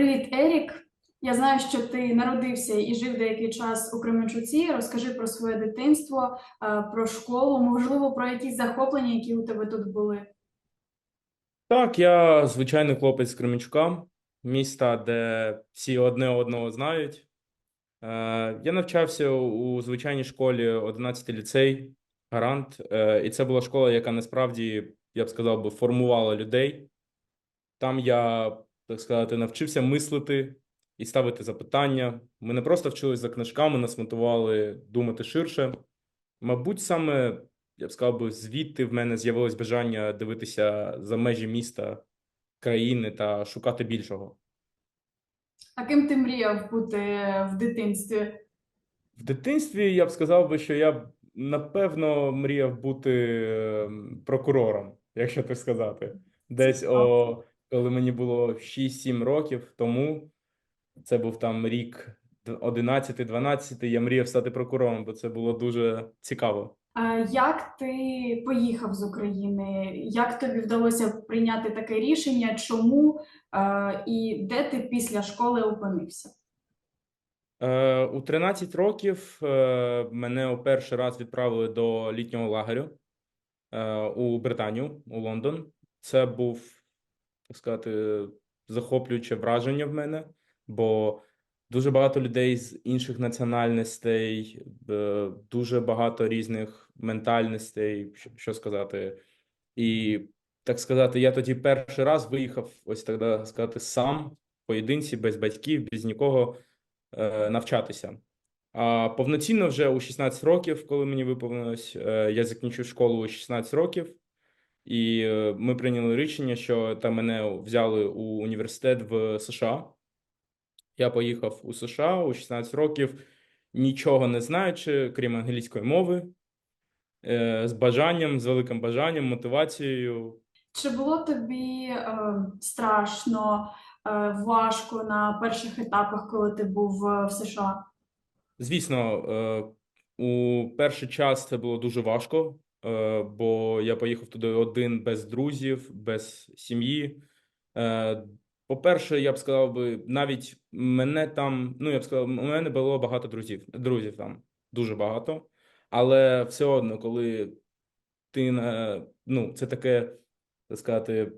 Привіт, Ерік. Я знаю, що ти народився і жив деякий час у Кременчуці. Розкажи про своє дитинство, е, про школу, можливо, про якісь захоплення, які у тебе тут були. Так, я звичайний хлопець з Кременчука, міста, де всі одне одного знають. Е, Я навчався у звичайній школі 11 ліцей, Гарант. Е, І це була школа, яка насправді, я б сказав би, формувала людей. Там я, так сказати, навчився мислити і ставити запитання. Ми не просто вчились за книжками, нас мотивували думати ширше. Мабуть, саме, я б сказав би, звідти в мене з'явилось бажання дивитися за межі міста, країни та шукати більшого. А ким ти мріяв бути в дитинстві? В дитинстві я б сказав би, що я напевно мріяв бути ем, прокурором, якщо так сказати. Десь, о, коли мені було 6-7 років тому, це був там рік 11-12, я мріяв стати прокурором, бо це було дуже цікаво. Е, Як ти поїхав з України? Як тобі вдалося прийняти таке рішення? Чому? І де ти після школи опинився? Е, у 13 років е, мене у перший раз відправили до літнього лагерю е, у Британію, у Лондон. Це був, так сказати, захоплююче враження в мене, бо дуже багато людей з інших національностей, е, дуже багато різних ментальностей, що, сказати. І так сказати, я тоді перший раз виїхав, ось так сказати, сам, поєдинці, без батьків, без нікого е, навчатися. А повноцінно вже у 16 років, коли мені виповнилось, е, я закінчив школу у 16 років, і е, ми прийняли рішення, що там мене взяли у університет в США. Я поїхав у США у 16 років, нічого не знаючи, крім англійської мови, е, з бажанням, з великим бажанням, мотивацією. Чи було тобі е, страшно, е, важко на перших етапах, коли ти був е, в США? Звісно, е, у перший час це було дуже важко, бо я поїхав туди один без друзів, без сім'ї. Е, По-перше, я б сказав би, навіть мене там, ну я б сказав, у мене було багато друзів, друзів там, дуже багато. Але все одно, коли ти на, ну, це таке, так сказати,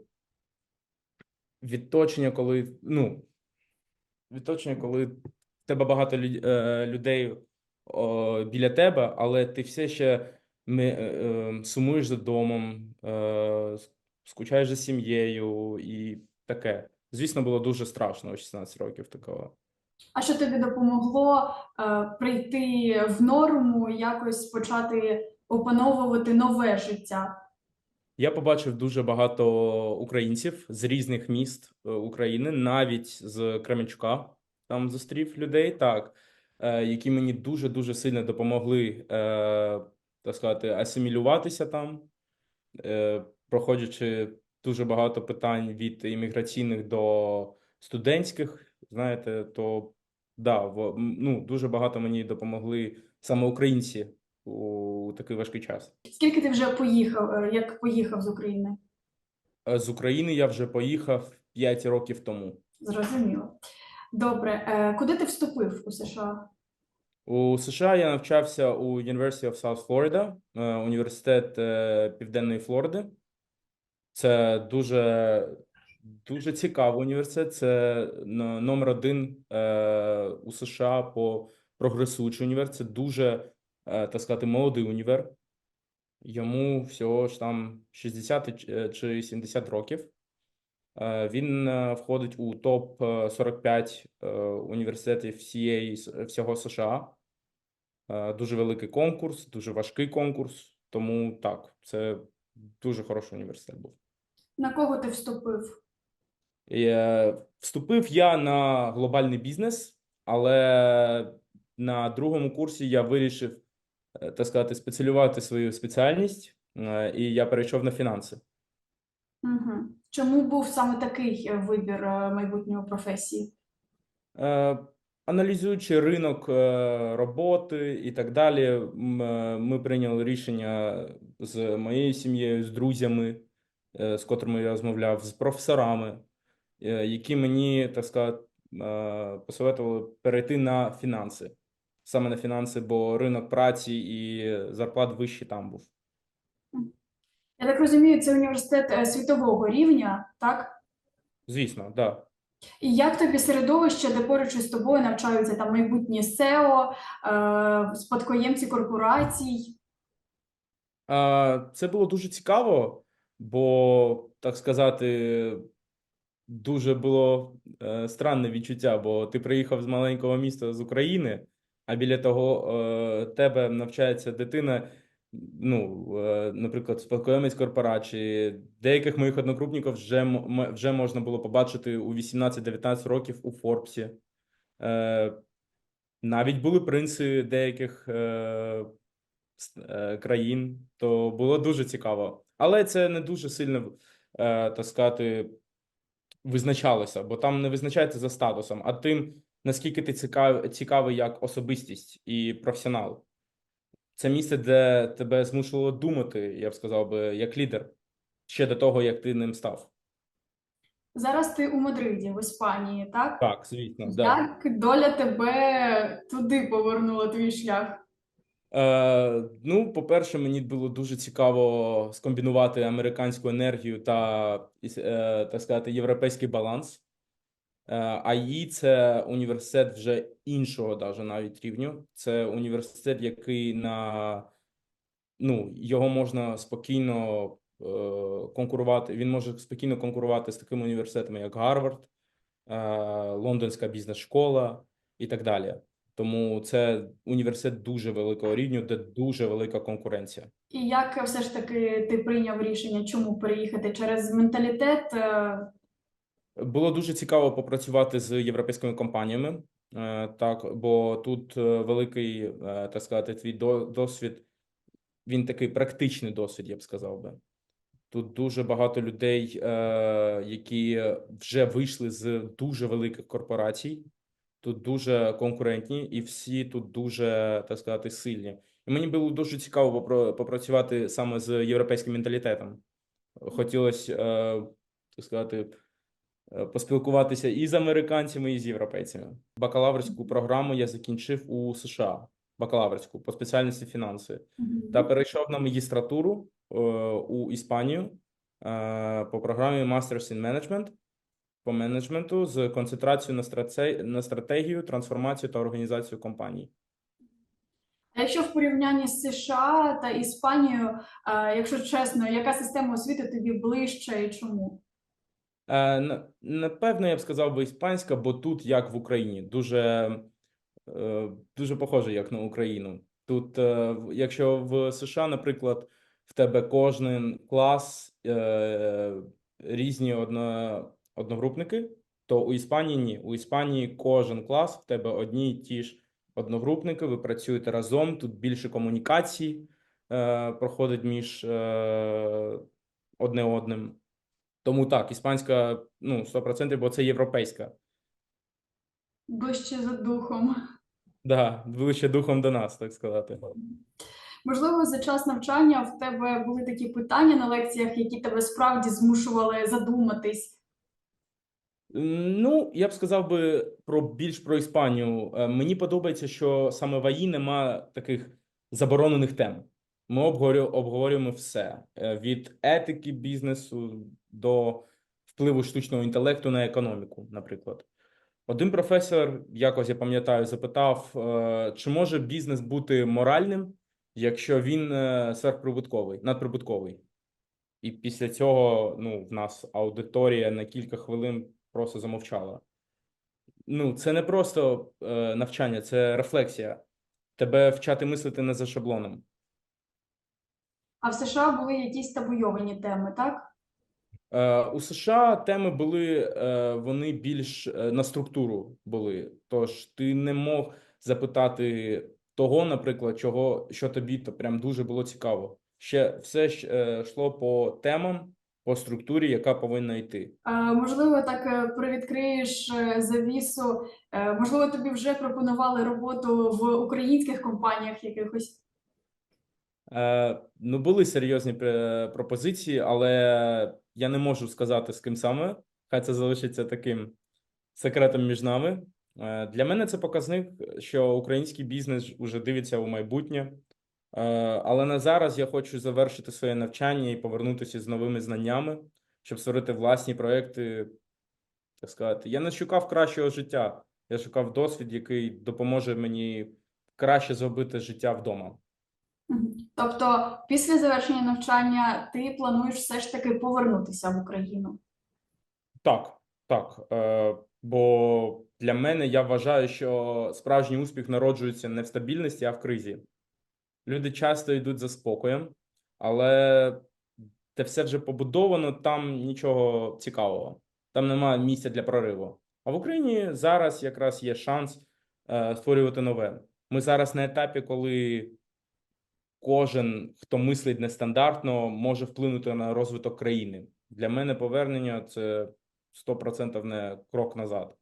відточення, коли, ну, відточення, коли в тебе багато е, людей біля тебе, але ти все ще ми, е, е, сумуєш за домом, е, скучаєш за сім'єю і таке. Звісно, було дуже страшно у 16 років такого. А що тобі допомогло е, прийти в норму, якось почати опановувати нове життя? Я побачив дуже багато українців з різних міст е, України, навіть з Кременчука. Там зустрів людей, так, е, які мені дуже-дуже сильно допомогли, е, так сказати, асимілюватися там, е, проходячи дуже багато питань від імміграційних до студентських, знаєте, то да, в, ну, дуже багато мені допомогли саме українці у такий важкий час. Скільки ти вже поїхав, е, як поїхав з України? Е, З України я вже поїхав 5 років тому. Зрозуміло. Добре, куди ти вступив у США? У США я навчався у University of South Florida, е, університет е, Південної Флориди. Це дуже, дуже цікавий університет. Це номер один е, у США по прогресуючий універ. Це дуже, так сказати, молодий універ. Йому всього ж там 60 чи- е, чи 70 років. Е, Він е, входить у топ е, 45 е, університетів всієї всього США. Дуже великий конкурс, дуже важкий конкурс. Тому так, це дуже хороший університет був. На кого ти вступив? Вступив я на глобальний бізнес, але на другому курсі я вирішив, так сказати, спеціалізувати свою спеціальність, і я перейшов на фінанси. Угу. Чому був саме такий е, вибір е, майбутньої професії? Е, Аналізуючи ринок роботи і так далі, ми прийняли рішення з моєю сім'єю, з друзями, з котрими я розмовляв, з професорами, які мені, так сказати, посоветували перейти на фінанси. Саме на фінанси, бо ринок праці і зарплат вищий там був. Я так розумію, це університет е, світового рівня, так? Звісно, так. Да. І як тобі середовище, де поруч із тобою навчаються там майбутні SEO, е, спадкоємці корпорацій? Це було дуже цікаво, бо, так сказати, дуже було е, странне відчуття, бо ти приїхав з маленького міста з України, а біля того е, тебе навчається дитина, ну, е, наприклад, спадкоємець корпорації. Деяких моїх однокрупників вже, вже можна було побачити у 18-19 років у Форбсі. Е, навіть були принци деяких е, країн, то було дуже цікаво. Але це не дуже сильно, так сказати, визначалося, бо там не визначається за статусом, а тим, наскільки ти цікав, цікавий як особистість і професіонал. Це місце, де тебе змушувало думати, я б сказав би, як лідер, ще до того, як ти ним став. Зараз ти у Мадриді, в Іспанії, так? Так, звісно, да. Як доля тебе туди повернула твій шлях? Е, ну, по-перше, мені було дуже цікаво скомбінувати американську енергію та, іс- е, так сказати, європейський баланс. Е, АІ – це університет вже іншого даже навіть рівню. Це університет, який на ну, його можна спокійно е, конкурувати. Він може спокійно конкурувати з такими університетами, як Гарвард, е, Лондонська бізнес-школа і так далі. Тому це університет дуже великого рівню, де дуже велика конкуренція. І як все ж таки ти прийняв рішення, чому переїхати через менталітет? Було дуже цікаво попрацювати з європейськими компаніями, е, так, бо тут е, великий, е, так сказати, твій досвід, він такий практичний досвід, я б сказав би. Тут дуже багато людей, які вже вийшли з дуже великих корпорацій, тут дуже конкурентні, і всі тут дуже, так сказати, сильні. І мені було дуже цікаво попрацювати саме з європейським менталітетом. Хотілося, так сказати, поспілкуватися і з американцями, і з європейцями. Бакалаврську програму я закінчив у США, бакалаврську по спеціальності фінанси, та перейшов на магістратуру е, у Іспанію е, по програмі Masters in Management по менеджменту з концентрацією на, стратегію, трансформацію та організацію компаній. А якщо в порівнянні з США та Іспанією, е, якщо чесно, яка система освіти тобі ближче і чому? Е, на- Напевно, я б сказав би іспанська, бо тут, як в Україні, дуже, е, дуже похоже, як на Україну. Тут, е, якщо в США, наприклад, в тебе кожен клас різні одно, одногрупники, то у Іспанії ні. У Іспанії кожен клас в тебе одні й ті ж одногрупники, ви працюєте разом, тут більше комунікацій е, проходить між одне одним. Тому так, іспанська, ну, 100%, бо це європейська. Ближче за духом. Да, ближче духом до нас, так сказати. Можливо, за час навчання в тебе були такі питання на лекціях, які тебе справді змушували задуматись. Ну, я б сказав би про більш про Іспанію. Е, Мені подобається, що саме в АІ нема таких заборонених тем. Ми обговорю- обговорюємо все е, від етики бізнесу до впливу штучного інтелекту на економіку, наприклад. Один професор, якось я пам'ятаю, запитав, е, чи може бізнес бути моральним, якщо він е, сверхприбутковий, надприбутковий. І після цього ну, в нас аудиторія на кілька хвилин просто замовчала. Ну, це не просто навчання, це рефлексія. Тебе вчати мислити не за шаблоном. А в США були якісь табуйовані теми, так? Е, у США теми були, е, вони більш е, на структуру були. Тож ти не мог запитати того, наприклад, чого, що тобі то прям дуже було цікаво. Ще все ж, йшло по темам, по структурі, яка повинна йти. Е, можливо, так привідкриєш завісу. Можливо, тобі вже пропонували роботу в українських компаніях якихось. Е, ну, були серйозні е, пропозиції, але я не можу сказати, з ким саме. Хай це залишиться таким секретом між нами. Е, Для мене це показник, що український бізнес уже дивиться у майбутнє. Але на зараз я хочу завершити своє навчання і повернутися з новими знаннями, щоб створити власні проекти. Так сказати, я не шукав кращого життя. Я шукав досвід, який допоможе мені краще зробити життя вдома. Тобто, після завершення навчання ти плануєш все ж таки повернутися в Україну. Так, так. Е, бо для мене я вважаю, що справжній успіх народжується не в стабільності, а в кризі. Люди часто йдуть за спокоєм, але те все вже побудовано, там нічого цікавого, там немає місця для прориву. А в Україні зараз якраз є шанс е, створювати нове. Ми зараз на етапі, коли кожен, хто мислить нестандартно, може вплинути на розвиток країни. Для мене повернення це 100% не крок назад,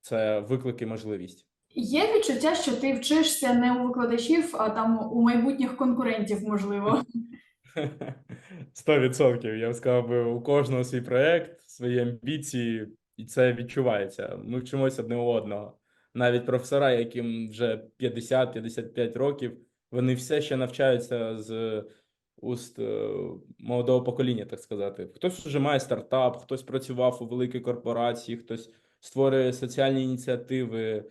це виклик і можливість. Є відчуття, що ти вчишся не у викладачів, а там у майбутніх конкурентів, можливо. Сто відсотків. Я б сказав би, у кожного свій проект, свої амбіції, і це відчувається. Ми вчимося одне у одного. Навіть професора, яким вже 50-55 років, вони все ще навчаються з уст е, молодого покоління, так сказати. Хтось вже має стартап, хтось працював у великій корпорації, хтось створює соціальні ініціативи.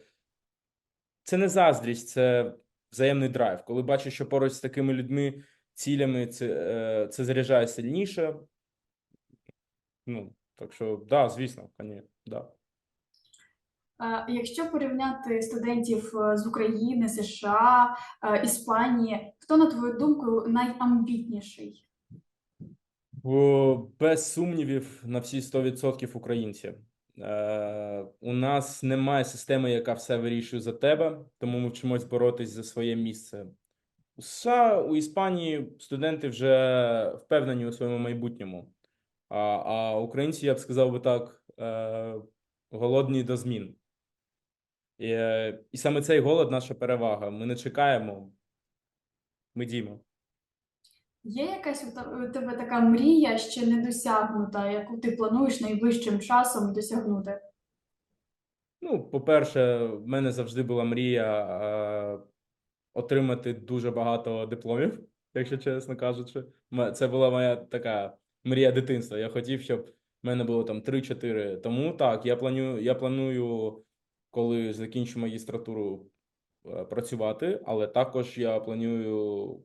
Це не заздрість, це взаємний драйв. Коли бачиш, що поруч з такими людьми цілями це, е, це заряджає сильніше. Ну, так що, да, звісно, конечно, да. Е, Якщо порівняти студентів е, з України, США, е, Іспанії, хто, на твою думку, найамбітніший? Бо без сумнівів на всі 100% українці. Е, у нас немає системи, яка все вирішує за тебе, тому ми вчимось боротись за своє місце. У США, у Іспанії студенти вже впевнені у своєму майбутньому. А, а українці, я б сказав би так, е, голодні до змін. І, е, і саме цей голод наша перевага. Ми не чекаємо, ми діємо. Є якась у тебе така мрія ще не досягнута, яку ти плануєш найближчим часом досягнути? Ну, по-перше, в мене завжди була мрія е, отримати дуже багато дипломів, якщо чесно кажучи. Це була моя така мрія дитинства. Я хотів, щоб в мене було там 3-4. Тому так, я планую, я планую, коли закінчу магістратуру, е, працювати, але також я планую,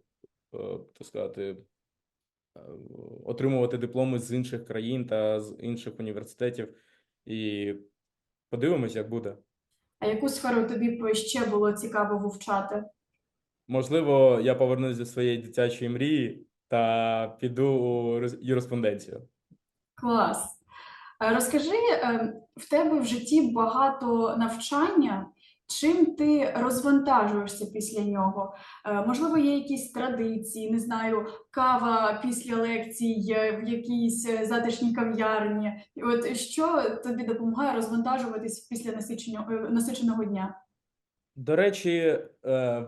е, так сказати, е, отримувати дипломи з інших країн та з інших університетів. І подивимось, як буде. А яку сферу тобі б ще було цікаво вивчати? Можливо, я повернусь до своєї дитячої мрії та піду у юриспруденцію. Клас. Е, Розкажи, е, в тебе в житті багато навчання. Чим ти розвантажуєшся після нього? Е, Можливо, є якісь традиції, не знаю, кава після лекцій в якійсь затишній кав'ярні. От що тобі допомагає розвантажуватись після насиченого, насиченого дня? До речі,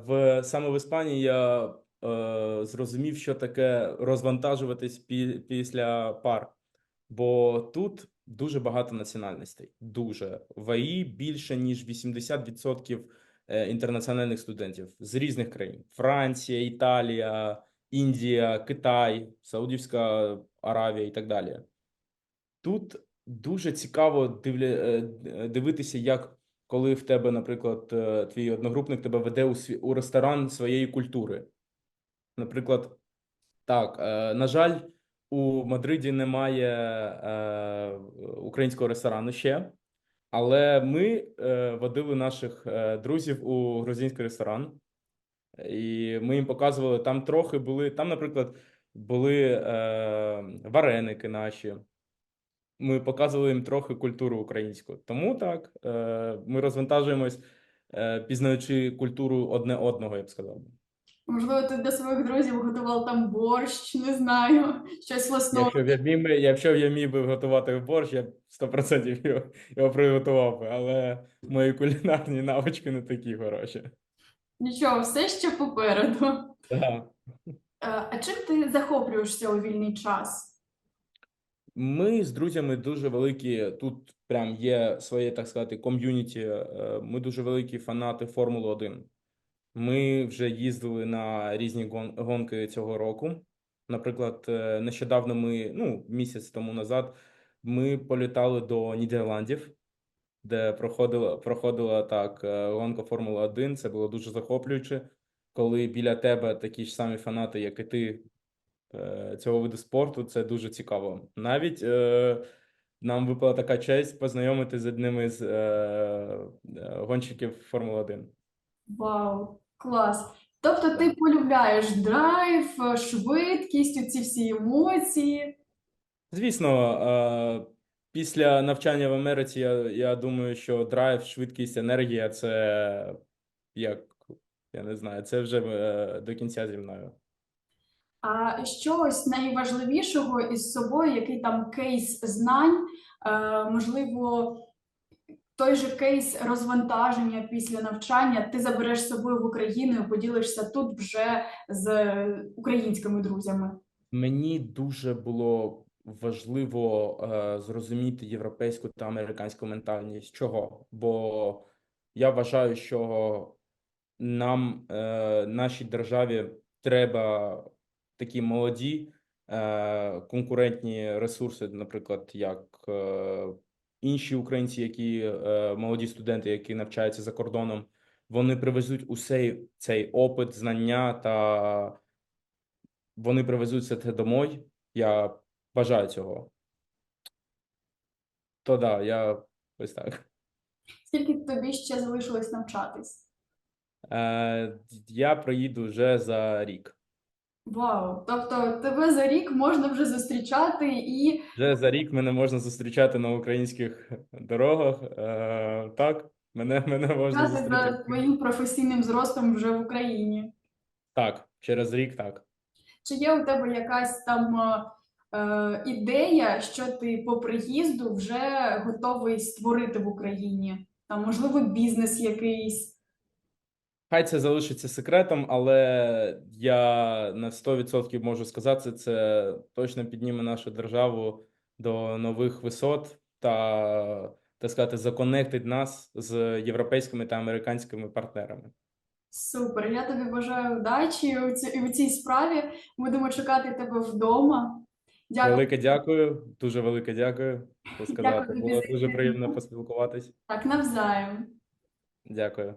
в саме в Іспанії я зрозумів, що таке розвантажуватись пі- після пар. Бо тут дуже багато національностей. Дуже. В АІ більше, ніж 80% е, інтернаціональних студентів з різних країн: Франція, Італія, Індія, Китай, Саудівська Аравія і так далі. Тут дуже цікаво е, дивитися, як коли в тебе, наприклад, е, твій одногрупник тебе веде у, сві... у ресторан своєї культури. Наприклад, так, на жаль, у Мадриді немає е, українського ресторану ще, але ми е, водили наших е, друзів у грузинський ресторан, і ми їм показували, там трохи були, там, наприклад, були е, вареники наші. Ми показували їм трохи культуру українську. Тому так, е, ми розвантажуємось, е, пізнаючи культуру одне одного, я б сказав. Можливо, ти для своїх друзів готував там борщ, не знаю, щось власного. Якщо б я міг, якщо б я міг би готувати борщ, я б 100% його, його приготував би, але мої кулінарні навички не такі хороші. Нічого, все ще попереду. Так. Е, А чим ти захоплюєшся у вільний час? Ми з друзями дуже великі тут прям є своє, так сказати, ком'юніті. Е, Ми дуже великі фанати Формули 1. Ми вже їздили на різні гон- гонки цього року. Наприклад, е, нещодавно ми, ну, місяць тому назад, ми політали до Нідерландів, де проходила, проходила так е, гонка Формула 1. Це було дуже захоплююче, коли біля тебе такі ж самі фанати, як і ти, е, цього виду спорту. Це дуже цікаво. Навіть е, нам випала така честь познайомитися з одним із е, гонщиків Формули 1. Вау, клас. Тобто ти полюбляєш драйв, швидкість, ці всі емоції. Звісно, е, після навчання в Америці я, я думаю, що драйв, швидкість, енергія це як я не знаю, це вже е, до кінця зі мною. А що ось найважливішого із собою, який там кейс знань, е, можливо, той же кейс розвантаження після навчання ти забереш з собою в Україну і поділишся тут вже з українськими друзями. Мені дуже було важливо е, зрозуміти європейську та американську ментальність. Чого? Бо я вважаю, що нам, е, нашій державі, треба такі молоді е, конкурентні ресурси, наприклад, як е, інші українці, які е, молоді студенти, які навчаються за кордоном, вони привезуть усей цей опит, знання та вони привезуть це домой. Я бажаю цього. То да, я ось так. Скільки тобі ще залишилось навчатись? Е, я приїду вже за рік. Вау! Тобто тебе за рік можна вже зустрічати і Вже за рік мене можна зустрічати на українських дорогах. Е, так, мене, мене можна казати за твоїм професійним зростом вже в Україні. Так, через рік так. Чи є у тебе якась там е, е, ідея, що ти по приїзду вже готовий створити в Україні? Там, можливо, бізнес якийсь. Хай це залишиться секретом, але я на 100% можу сказати, це точно підніме нашу державу до нових висот та, так сказати, законектить нас з європейськими та американськими партнерами. Супер. Я тобі бажаю удачі у цій, у цій справі. Будемо чекати тебе вдома. Дякую. Велике дякую, дуже велике дякую. Сказати, тобі було дуже приємно поспілкуватись. Так, навзаєм. Дякую.